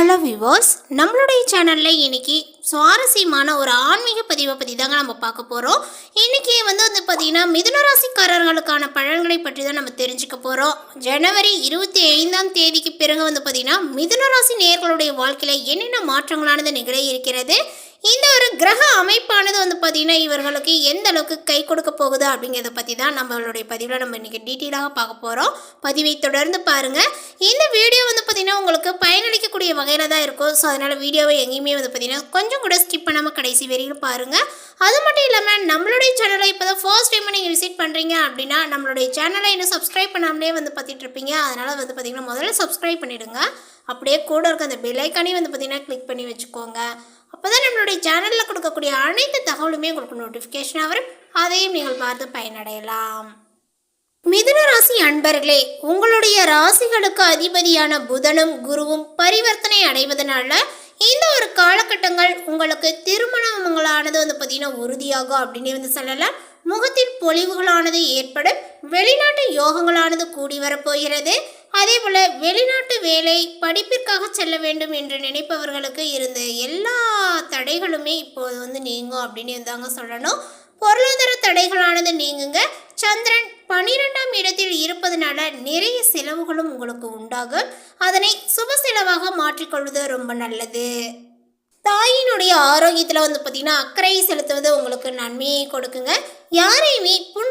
Hello விவோஸ் நம்மளுடைய சேனலில் இன்னைக்கு சுவாரஸ்யமான ஒரு ஆன்மீக பதிவை பற்றி தாங்க நம்ம பார்க்க போகிறோம் இன்றைக்கி வந்து வந்து பார்த்திங்கன்னா மிதுன ராசிக்காரர்களுக்கான பலன்களை பற்றி தான் நம்ம தெரிஞ்சுக்க போகிறோம் ஜனவரி இருபத்தி ஐந்தாம் தேதிக்கு பிறகு வந்து பார்த்திங்கன்னா மிதுன ராசி நேர்களுடைய வாழ்க்கையில் என்னென்ன மாற்றங்களானது நிகழ இருக்கிறது? இந்த ஒரு கிரக அமைப்பானது வந்து பார்த்திங்கன்னா இவர்களுக்கு எந்த அளவுக்கு கை கொடுக்க போகுது அப்படிங்கிறத பற்றி தான் நம்மளுடைய பதிவில் நம்ம இன்றைக்கி டீட்டெயிலாக பார்க்க போகிறோம் பதிவை தொடர்ந்து பாருங்கள் இந்த வீடியோ வந்து பார்த்திங்கன்னா உங்களுக்கு பயனளிக்கக்கூடிய வகையில் தான் இருக்கும். ஸோ அதனால் வீடியோவை எங்கேயுமே வந்து பார்த்திங்கன்னா கொஞ்சம் கூட ஸ்கிப் பண்ணாமல் கடைசி வரைக்கும் பாருங்கள் அது மட்டும் இல்லாமல் நம்மளுடைய சேனலை இப்போ தான் ஃபர்ஸ்ட் டைம் நீங்கள் விசிட் பண்ணுறீங்க அப்படின்னா நம்மளுடைய சேனலை இன்னும் சப்ஸ்கிரைப் பண்ணாமலே வந்து பார்த்துட்டு இருப்பீங்க. அதனால் வந்து பார்த்திங்கன்னா முதல்ல சப்ஸ்கிரைப் பண்ணிவிடுங்க அப்படியே கூட இருக்க அந்த பெல்லைக்கானே வந்து பார்த்திங்கன்னா கிளிக் பண்ணி வச்சுக்கோங்க. அப்போ தான் நம்மளுடைய சேனலில் கொடுக்கக்கூடிய அனைத்து தகவலுமே உங்களுக்கு நோட்டிஃபிகேஷனாக வரும். அதையும் நீங்கள் பார்த்து பயனடையலாம். மிதுன ராசி அன்பர்களே உங்களுடைய ராசிகளுக்கு அதிபதியான புதனும் குருவும் பரிவர்த்தனை அடைவதனால இந்த ஒரு காலகட்டங்கள் உங்களுக்கு திருமணங்களானது வந்து பார்த்தீங்கன்னா உறுதியாகும் அப்படின்னு வந்து சொல்லலாம். முகத்தில் பொலிவுகளானது ஏற்படும். வெளிநாட்டு யோகங்களானது கூடி வரப்போகிறது. அதே போல் வெளிநாட்டு வேலை படிப்பிற்காக செல்ல வேண்டும் என்று நினைப்பவர்களுக்கு இருந்த எல்லா தடைகளுமே இப்போது வந்து நீங்கும் அப்படின்னு தாங்க சொல்லணும். பொருளாதார தடைகளானது நீங்குங்க. சந்திரன் பனிரெண்டாம் இடத்தில் இருப்பதனால நிறைய செலவுகளும் உங்களுக்கு உண்டாகும். அதனை சுப செலவாக மாற்றிக்கொள்வது ரொம்ப நல்லது. தாயினுடைய ஆரோக்கியத்தில் வந்து பார்த்திங்கன்னா அக்கறை செலுத்துவது உங்களுக்கு நன்மையை கொடுக்குங்க. யாரையுமே புண்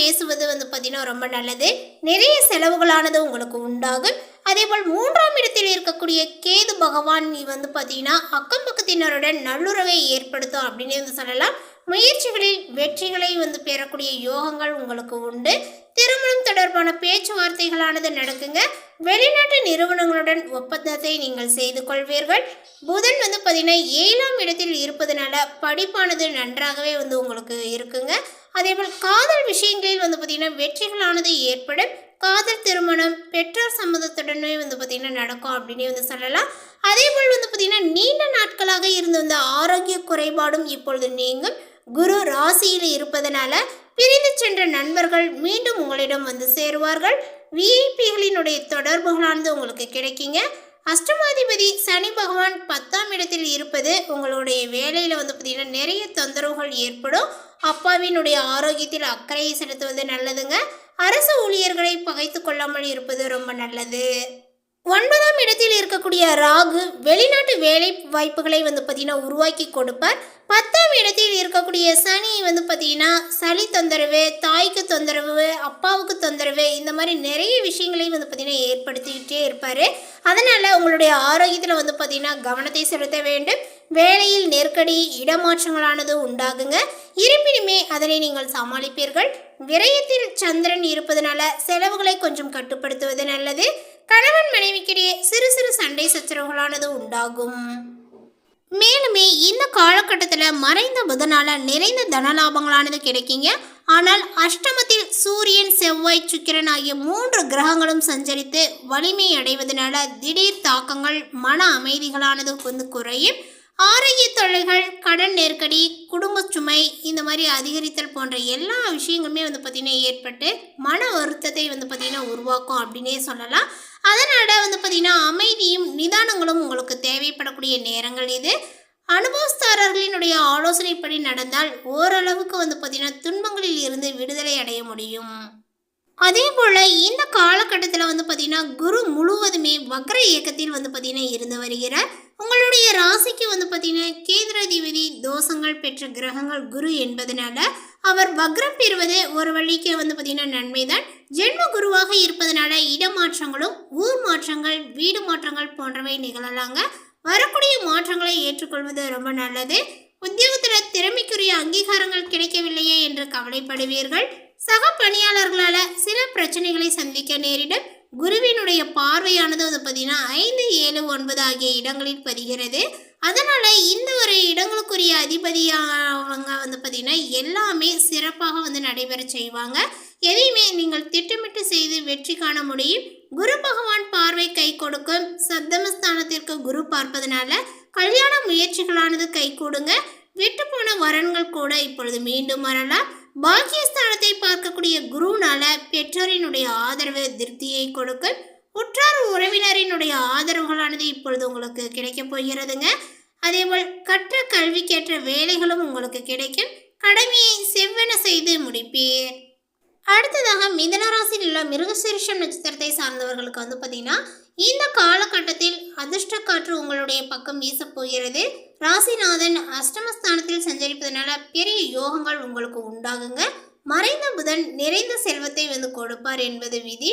பேசுவது வந்து பார்த்தீங்கன்னா ரொம்ப நல்லது. நிறைய செலவுகளானது உங்களுக்கு உண்டாகும். அதே போல் மூன்றாம் இடத்தில் இருக்கக்கூடிய கேது பகவான் நீ வந்து பார்த்தீங்கன்னா அக்கம் பக்கத்தினருடன் நல்லுறவை ஏற்படுத்தும் அப்படின்னு வந்து சொல்லலாம். முயற்சிகளில் வெற்றிகளை வந்து பெறக்கூடிய யோகங்கள் உங்களுக்கு உண்டு. திருமணம் தொடர்பான பேச்சுவார்த்தைகளானது நடக்குங்க. வெளிநாட்டு நிறுவனங்களுடன் ஒப்பந்தத்தை நீங்கள் செய்து கொள்வீர்கள். புதன் வந்து பார்த்தீங்கன்னா ஏழாம் இடத்தில் இருப்பதனால படிப்பானது நன்றாகவே வந்து உங்களுக்கு இருக்குங்க. அதேபோல் காதல் விஷயங்களில் வந்து பார்த்திங்கன்னா வெற்றிகளானது ஏற்படும் காதல் திருமணம் பெற்றோர் சம்மதத்துடனே வந்து பார்த்திங்கன்னா நடக்கும் அப்படின்னே வந்து சொல்லலாம். அதே போல் வந்து பார்த்திங்கன்னா நீண்ட நாட்களாக இருந்து வந்த ஆரோக்கிய குறைபாடும் இப்பொழுது நீங்கும். குரு ராசியில் இருப்பதனால பிரிந்து சென்ற நண்பர்கள் மீண்டும் உங்களிடம் வந்து சேருவார்கள். விஐபிகளினுடைய தொடர்புகளானது உங்களுக்கு கிடைக்குங்க. அஷ்டமாதிபதி சனி பகவான் பத்தாம் இடத்தில் இருப்பது உங்களுடைய வேலையில் வந்து பார்த்திங்கன்னா நிறைய தொந்தரவுகள் ஏற்படும். அப்பாவினுடைய ஆரோக்கியத்தில் அக்கறையை செலுத்துவது நல்லதுங்க. அரசு ஊழியர்களை பகைத்து கொள்ளாமல் இருப்பது ரொம்ப நல்லது. ஒன்பதாம் இடத்தில் இருக்கக்கூடிய ராகு வெளிநாட்டு வேலை வாய்ப்புகளை வந்து பார்த்தீங்கன்னா உருவாக்கி கொடுப்பார். பத்தாம் இடத்தில் இருக்கக்கூடிய சனி வந்து பார்த்தீங்கன்னா சளி தொந்தரவு தாய்க்கு தொந்தரவு அப்பாவுக்கு தொந்தரவு இந்த மாதிரி நிறைய விஷயங்களை வந்து பார்த்தீங்கன்னா ஏற்படுத்திக்கிட்டே இருப்பார். அதனால் உங்களுடைய ஆரோக்கியத்தில் வந்து பார்த்தீங்கன்னா கவனத்தை செலுத்த வேண்டும். வேலையில் நெருக்கடி இடமாற்றங்களானது உண்டாகுங்க. இருப்பினுமே அதனை நீங்கள் சமாளிப்பீர்கள். விரயத்தில் சந்திரன் இருப்பதனால செலவுகளை கொஞ்சம் கட்டுப்படுத்துவது நல்லது. கணவன் மனைவிக்கிடையே சிறு சிறு சண்டை சச்சரவுகளானது உண்டாகும். மேலுமே இந்த காலகட்டத்தில் மறைந்த புதனால நிறைந்த தனலாபங்களானது கிடைக்குங்க. ஆனால் அஷ்டமத்தில் சூரியன் செவ்வாய் சுக்கிரன் ஆகிய மூன்று கிரகங்களும் சஞ்சரித்து வலிமை அடைவதனால திடீர் தாக்கங்கள் மன அமைதிகளானது வந்து குறையும். ஆரோக்கிய தொல்லைகள் கடன் நெருக்கடி குடும்ப சுமை இந்த மாதிரி அதிகரித்தல் போன்ற எல்லா விஷயங்களுமே வந்து பார்த்திங்கன்னா ஏற்பட்டு மன வருத்தத்தை வந்து பார்த்திங்கன்னா உருவாக்கும் அப்படின்னே சொல்லலாம். அதனால் வந்து பார்த்திங்கன்னா அமைதியும் நிதானங்களும் உங்களுக்கு தேவைப்படக்கூடிய நேரங்கள் இது. அனுபவஸ்தாரர்களினுடைய ஆலோசனைப்படி நடந்தால் ஓரளவுக்கு வந்து பார்த்திங்கன்னா துன்பங்களில் இருந்து விடுதலை அடைய முடியும். அதே போல் இந்த காலகட்டத்தில் வந்து பார்த்திங்கன்னா குரு முழுவதுமே வக்ர இயக்கத்தில் வந்து பார்த்திங்கன்னா இருந்து வருகிறார். உங்களுடைய ராசிக்கு வந்து பார்த்தீங்கன்னா கேந்திராதிபதி தோஷங்கள் பெற்ற கிரகங்கள் குரு என்பதனால அவர் வக்ரம் பெறுவது ஒரு வழிக்கு வந்து பார்த்தீங்கன்னா நன்மைதான். ஜென்ம குருவாக இருப்பதனால இடமாற்றங்களும் ஊர் மாற்றங்கள் வீடு மாற்றங்கள் போன்றவை நிகழலாங்க. வரக்கூடிய மாற்றங்களை ஏற்றுக்கொள்வது ரொம்ப நல்லது. உத்தியோகத்தில் திறமைக்குரிய அங்கீகாரங்கள் கிடைக்கவில்லையே என்று கவலைப்படுவீர்கள். சக பணியாளர்களால் சில பிரச்சனைகளை சந்திக்க நேரிடும். குருவினுடைய பார்வையானது வந்து பார்த்தீங்கன்னா ஐந்து ஏழு ஒன்பது ஆகிய இடங்களில் பதிகிறது. அதனால் இந்த ஒரு இடங்களுக்குரிய அதிபதியானவங்க வந்து பார்த்திங்கன்னா எல்லாமே சிறப்பாக வந்து நடைபெற செய்வாங்க. எதையுமே நீங்கள் திட்டமிட்டு செய்து வெற்றி காண முடியும். குரு பகவான் பார்வை கை கொடுக்கும். சப்தமஸ்தானத்திற்கு குரு பார்ப்பதனால கல்யாண முயற்சிகளானது கை கொடுங்க. விட்டு போன வரன்கள் கூட இப்பொழுது மீண்டும் வரலாம். பாக்கியஸ்தான் பார்க்கக்கூடிய குருனால பெற்றோரினுடைய ஆதரவு திருப்தியை கொடுக்கும் உற்றார் உறவினரினுடைய ஆதரவுகளானது இப்பொழுது உங்களுக்கு கிடைக்கப் போகிறதுங்க. அதேபோல் கற்ற கல்விக்கேற்ற வேலைகளும் உங்களுக்கு கிடைக்கும். கடமையை செவ்வென செய்து முடிப்பீர். அடுத்ததாக மிதனராசியில் உள்ள மிருகசீரிஷம் நட்சத்திரத்தை சார்ந்தவர்களுக்கு வந்து பார்த்தீங்கன்னா இந்த காலகட்டத்தில் அதிர்ஷ்ட காற்று உங்களுடைய பக்கம் வீசப்போகிறது ராசிநாதன் அஷ்டமஸ்தானத்தில் சஞ்சரிப்பதனால பெரிய யோகங்கள் உங்களுக்கு உண்டாகுங்க. மறைந்த புதன் நிறைந்த செல்வத்தை வந்து கொடுப்பார் என்பது விதி.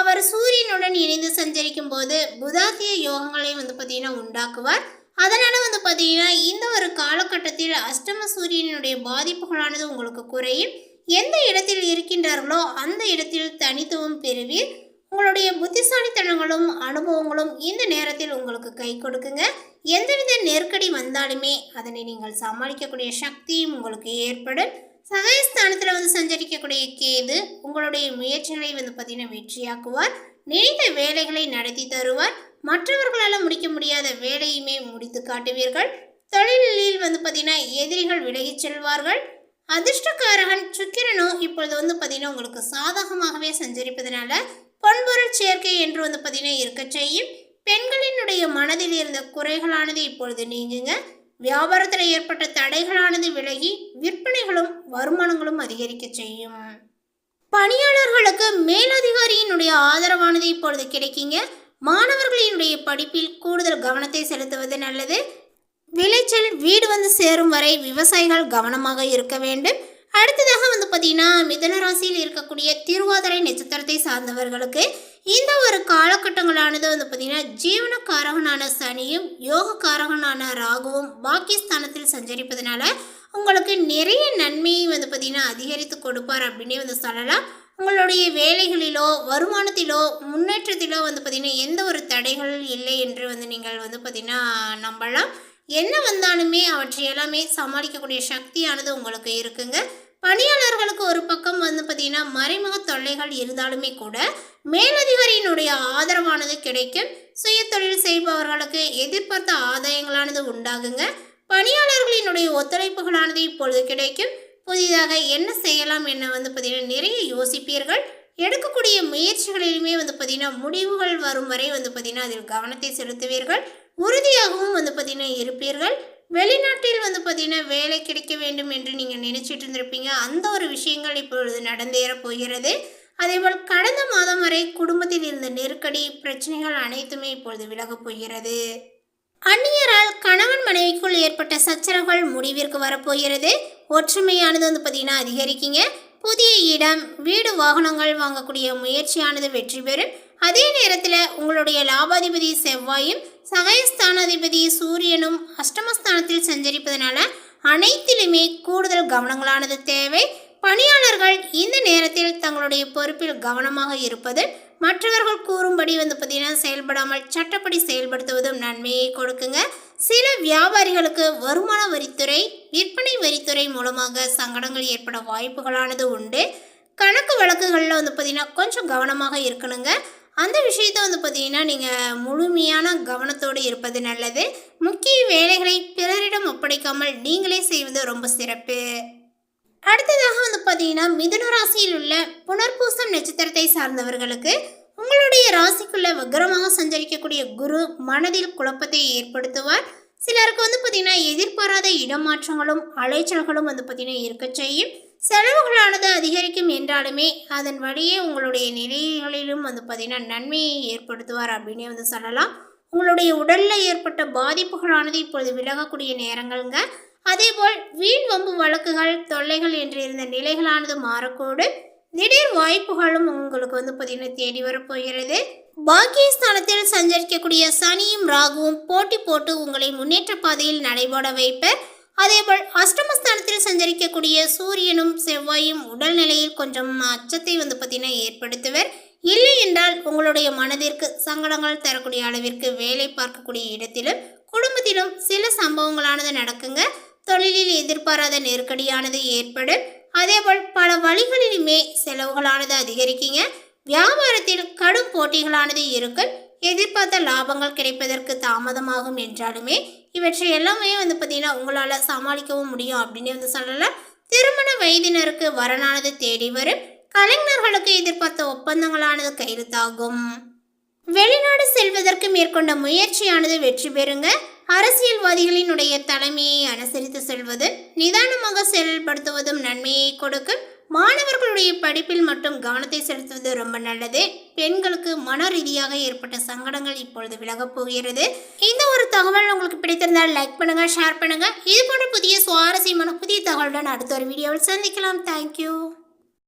அவர் சூரியனுடன் இணைந்து சஞ்சரிக்கும் போது புதாத்திய யோகங்களை வந்து பார்த்தீங்கன்னா உண்டாக்குவார். அதனால வந்து பார்த்தீங்கன்னா இந்த ஒரு காலகட்டத்தில் அஷ்டம சூரியனுடைய பாதிப்புகளானது உங்களுக்கு குறையும். எந்த இடத்தில் இருக்கின்றார்களோ அந்த இடத்தில் தனித்துவம் பெறுவீர். உங்களுடைய புத்திசாலித்தனங்களும் அனுபவங்களும் இந்த நேரத்தில் உங்களுக்கு கை கொடுக்குங்க. எந்தவித நெருக்கடி வந்தாலுமே அதனை நீங்கள் சமாளிக்கக்கூடிய சக்தியும் உங்களுக்கு ஏற்படும். சகாயஸ்தானத்தில் வந்து சஞ்சரிக்கக்கூடிய கேது உங்களுடைய முயற்சிகளை வந்து பார்த்தீங்கன்னா வெற்றியாக்குவார். நினைத்த வேலைகளை நடத்தி தருவார். மற்றவர்களால் முடிக்க முடியாத வேலையுமே முடித்து காட்டுவீர்கள். தொழிலில் வந்து பார்த்தீங்கன்னா எதிரிகள் விலகிச் செல்வார்கள். அதிர்ஷ்டக்காரகன் சுக்கிரனும் இப்பொழுது வந்து பார்த்தீங்கன்னா உங்களுக்கு சாதகமாகவே சஞ்சரிப்பதனால பொன்பொருள் சேர்க்கை என்று வந்து பார்த்தீங்கன்னா இருக்க செய்யும். பெண்களினுடைய மனதில் இருந்த குறைகளானது இப்பொழுது நீங்குங்க. வியாபாரத்தில் ஏற்பட்ட தடைகளானது விலகி விற்பனைகளும் வருமானங்களும் அதிகரிக்க செய்யும். பணியாளர்களுக்கு மேலதிகாரியினுடைய ஆதரவானது இப்பொழுது கிடைக்குங்க. மாணவர்களினுடைய படிப்பில் கூடுதல் கவனத்தை செலுத்துவது நல்லது. விளைச்சல் வீடு வந்து சேரும் வரை விவசாயிகள் கவனமாக இருக்க வேண்டும். அடுத்ததாக வந்து பார்த்தீங்கன்னா மிதன ராசியில் இருக்கக்கூடிய திருவாதிரை நட்சத்திரத்தை சார்ந்தவர்களுக்கு இந்த ஒரு காலகட்டங்களானது வந்து பார்த்தீங்கன்னா ஜீவனக்காரகனான சனியும் யோகக்காரகனான ராகுவும் பாக்கிஸ்தானத்தில் சஞ்சரிப்பதனால உங்களுக்கு நிறைய நன்மையை வந்து பார்த்தீங்கன்னா அதிகரித்து கொடுப்பார் அப்படின்னே வந்து சொல்லலாம். உங்களுடைய வேலைகளிலோ வருமானத்திலோ முன்னேற்றத்திலோ வந்து பார்த்திங்கன்னா எந்த ஒரு தடைகள் இல்லை என்று வந்து நீங்கள் வந்து பார்த்திங்கன்னா நம்பலாம். என்ன வந்தாலுமே அவற்றை எல்லாமே சமாளிக்கக்கூடிய சக்தியானது உங்களுக்கு இருக்குங்க. பணியாளர்களுக்கு ஒரு பக்கம் வந்து பார்த்திங்கன்னா மறைமுக தொல்லைகள் இருந்தாலுமே கூட மேலதிகாரியினுடைய ஆதரவானது கிடைக்கும். சுய தொழில் செய்பவர்களுக்கு எதிர்பார்த்த ஆதாயங்களானது உண்டாகுங்க. பணியாளர்களினுடைய ஒத்துழைப்புகளானது இப்பொழுது கிடைக்கும். புதிதாக என்ன செய்யலாம் என்ன வந்து பார்த்திங்கன்னா நிறைய யோசிப்பீர்கள். எடுக்கக்கூடிய முயற்சிகளிலுமே வந்து பார்த்திங்கன்னா முடிவுகள் வரும் வரை வந்து பார்த்திங்கன்னா அதில் கவனத்தை செலுத்துவீர்கள். உறுதியாகவும் வந்து பார்த்திங்கன்னா இருப்பீர்கள். வெளிநாட்டில் வந்து பார்த்தீங்கன்னா வேலை கிடைக்க வேண்டும் என்று நீங்கள் நினச்சிட்டு இருந்திருப்பீங்க. அந்த ஒரு விஷயங்கள் இப்பொழுது நடந்தேற போகிறது. அதேபோல் கடந்த மாதம் வரை குடும்பத்தில் இருந்த நெருக்கடி பிரச்சனைகள் அனைத்துமே இப்பொழுது விலகப் போகிறது. அந்நியரால் கணவன் மனைவிக்குள் ஏற்பட்ட சச்சரவுகள் முடிவிற்கு வரப்போகிறது ஒற்றுமையானது வந்து பார்த்தீங்கன்னா அதிகரிக்குங்க. புதிய இடம் வீடு வாகனங்கள் வாங்கக்கூடிய முயற்சியானது வெற்றி பெறும். அதே நேரத்தில் உங்களுடைய லாபாதிபதி செவ்வாயும் சகாயஸ்தானாதிபதி சூரியனும் அஷ்டமஸ்தானத்தில் சஞ்சரிப்பதனால அனைத்திலுமே கூடுதல் கவனங்களானது தேவை. பணியாளர்கள் இந்த நேரத்தில் தங்களுடைய பொறுப்பில் கவனமாக இருப்பது மற்றவர்கள் கூறும்படி வந்து பார்த்தீங்கன்னா செயல்படாமல் சட்டப்படி செயல்படுத்துவதும் நன்மையை கொடுக்குங்க. சில வியாபாரிகளுக்கு வருமான வரித்துறை விற்பனை வரித்துறை மூலமாக சங்கடங்கள் ஏற்பட வாய்ப்புகளானது உண்டு. கணக்கு வழக்குகளில் வந்து பார்த்திங்கன்னா கொஞ்சம் கவனமாக இருக்கணுங்க. அந்த விஷயத்தை வந்து பார்த்தீங்கன்னா நீங்கள் முழுமையான கவனத்தோடு இருப்பது நல்லது. முக்கிய வேலைகளை பிறரிடம் ஒப்படைக்காமல் நீங்களே செய்வது ரொம்ப சிறப்பு. அடுத்ததாக வந்து பார்த்தீங்கன்னா மிதுன ராசியில் உள்ள புனர்பூசம் நட்சத்திரத்தை சார்ந்தவர்களுக்கு உங்களுடைய ராசிக்குள்ள வக்ரமாக சஞ்சரிக்கக்கூடிய குரு மனதில் குழப்பத்தை ஏற்படுத்துவார். சிலருக்கு வந்து பார்த்திங்கன்னா எதிர்பாராத இடமாற்றங்களும் அலைச்சல்களும் வந்து பார்த்திங்கன்னா இருக்க செய்யும். செலவுகளானது அதிகரிக்கும் என்றாலுமே அதன் வழியே உங்களுடைய நிலைகளிலும் வந்து பார்த்திங்கன்னா நன்மையை ஏற்படுத்துவார் அப்படின்னே வந்து சொல்லலாம். உங்களுடைய உடலில் ஏற்பட்ட பாதிப்புகளானது இப்பொழுது விலகக்கூடிய நேரங்கள்ங்க. அதேபோல் வீண் வம்பு வழக்குகள் தொல்லைகள் என்று இருந்த நிலைகளானது மாறக்கூடு திடீர் வாய்ப்புகளும் உங்களுக்கு வந்து பார்த்திங்கன்னா தேடி வரப்போகிறது பாக்கியஸ்தானத்தில் சஞ்சரிக்கக்கூடிய சனியும் ராகுவும் போட்டி போட்டு உங்களை முன்னேற்ற பாதையில் நடைபோட வைப்பர். அதேபோல் அஷ்டமஸ்தானத்தில் சஞ்சரிக்கக்கூடிய சூரியனும் செவ்வாயும் உடல்நிலையில் கொஞ்சம் அச்சத்தை வந்து பார்த்தீங்கன்னா ஏற்படுத்துவர். இல்லை என்றால் உங்களுடைய மனதிற்கு சங்கடங்கள் தரக்கூடிய அளவிற்கு வேலை பார்க்கக்கூடிய இடத்திலும் குடும்பத்திலும் சில சம்பவங்களானது நடக்குங்க. தொழிலில் எதிர்பாராத நெருக்கடியானது ஏற்படும். அதேபோல் பல வழிகளிலுமே செலவுகளானது அதிகரிக்குங்க. வியாபாரத்தில் கடும் போட்டிகளானது இருக்கும். எதிர்பார்த்த லாபங்கள் கிடைப்பதற்கு தாமதமாகும் என்றாலுமே இவற்றை எல்லாமே வந்து பார்த்தீங்கன்னா உங்களால் சமாளிக்கவும் முடியும் அப்படின்னு வந்து சொல்லலாம் திருமண வயதினருக்கு வரனானது தேடி வரும். கலைஞர்களுக்கு எதிர்பார்த்த ஒப்பந்தங்களானது கையெழுத்தாகும். வெளிநாடு செல்வதற்கு மேற்கொண்ட முயற்சியானது வெற்றி பெறுங்க. அரசியல்வாதிகளினுடைய தலைமையை அனுசரித்து செல்வது நிதானமாக செயல்படுத்துவதும் நன்மையை கொடுக்கும். மாணவர்களுடைய படிப்பில் மட்டும் கவனத்தை செலுத்துவது ரொம்ப நல்லது. பெண்களுக்கு மன ரீதியாக ஏற்பட்ட சங்கடங்கள் இப்பொழுது விலகப் போகிறது. இந்த ஒரு தகவல் உங்களுக்கு பிடித்திருந்தால் லைக் பண்ணுங்க ஷேர் பண்ணுங்க. இது போன்ற புதிய சுவாரஸ்யமான புதிய தகவலுடன் அடுத்த ஒரு வீடியோவில் சந்திக்கலாம். தேங்க்யூ